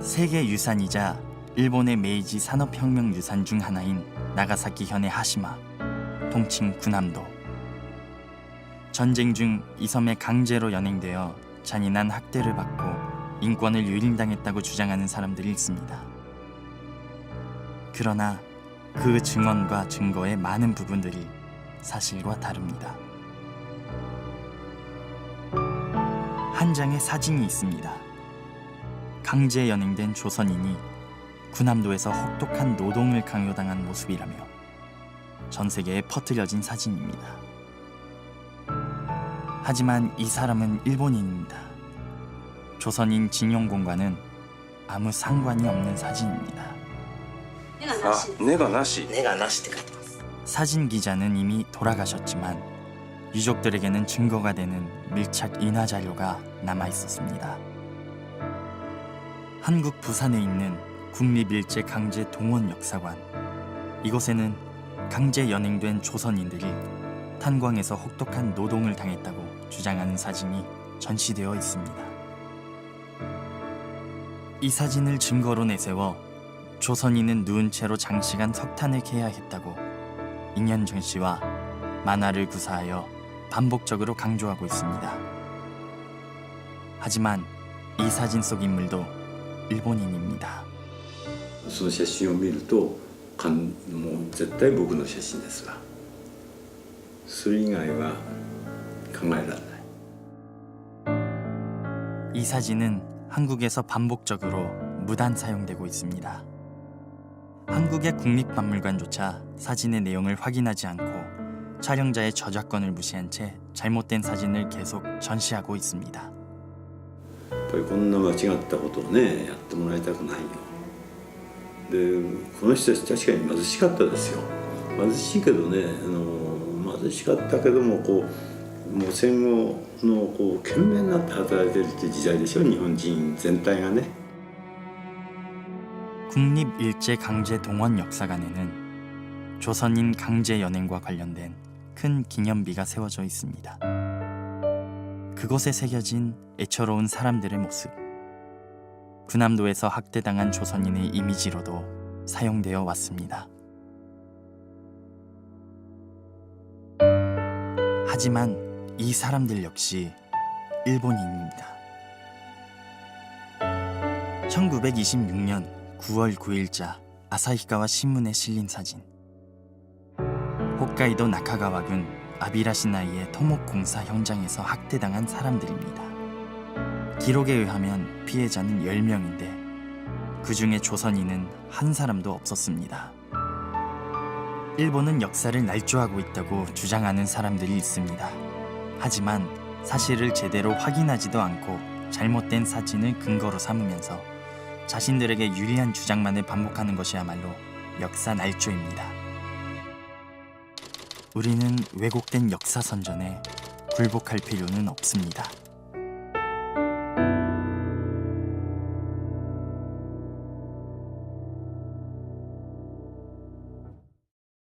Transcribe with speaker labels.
Speaker 1: 세계 유산이자 일본의 메이지 산업혁명 유산 중 하나인 나가사키 현의 하시마, 통칭 군함도. 전쟁 중 이 섬에 강제로 연행되어 잔인한 학대를 받고 인권을 유린당했다고 주장하는 사람들이 있습니다. 그러나 그 증언과 증거의 많은 부분들이 사실과 다릅니다. 한 장의 사진이 있습니다. 강제 연행된 조선인이 군함도에서 혹독한 노동을 강요당한 모습이라며 전 세계에 퍼뜨려진 사진입니다. 하지만 이 사람은 일본인입니다. 조선인 징용공과는 아무 상관이 없는 사진입니다.
Speaker 2: 내가 아, 내가 나시. 내가 나시
Speaker 1: 사진 기자는 이미 돌아가셨지만 유족들에게는 증거가 되는 밀착 인화 자료가 남아 있었습니다. 한국 부산에 있는 국립일제 강제 동원 역사관. 이곳에는 강제 연행된 조선인들이 탄광에서 혹독한 노동을 당했다고 주장하는 사진이 전시되어 있습니다. 이 사진을 증거로 내세워 조선인은 누운 채로 장시간 석탄을 캐야 했다고 인현정 씨와 만화를 구사하여 반복적으로 강조하고 있습니다. 하지만 이 사진 속 인물도 일본인입니다.
Speaker 3: その写真を見るとかんもう絶対僕の写真ですわそれ以外は考えられない
Speaker 1: 이 사진은 한국에서 반복적으로 무단 사용되고 있습니다. 한국의 국립박물관조차 사진의 내용을 확인하지 않고 촬영자의 저작권을 무시한 채 잘못된 사진을 계속 전시하고 있습니다.
Speaker 3: やっぱりこんな間違ったことをねやってもらいたくないよでこの人たち確かに貧しかったですよ貧しいけどねあの貧しかったけどもこうもう戦後のこう懸命になって働いてるっていう時代でしょ日本人全体がね
Speaker 1: 국립일제 강제 동원 역사관에는 조선인 강제 연행과 관련된 큰 기념비가 세워져 있습니다. 그곳에 새겨진 애처로운 사람들의 모습. 군함도에서 학대당한 조선인의 이미지로도 사용되어 왔습니다. 하지만 이 사람들 역시 일본인입니다. 1926년 9월 9일자 아사히가와 신문에 실린 사진. 홋카이도 나카가와군 아비라시나이의 토목 공사 현장에서 학대당한 사람들입니다. 기록에 의하면 피해자는 10명인데 그 중에 조선인은 한 사람도 없었습니다. 일본은 역사를 날조하고 있다고 주장하는 사람들이 있습니다. 하지만 사실을 제대로 확인하지도 않고 잘못된 사진을 근거로 삼으면서 자신들에게 유리한 주장만을 반복하는 것이야말로 역사 날조입니다. 우리는 왜곡된 역사 선전에 굴복할 필요는 없습니다.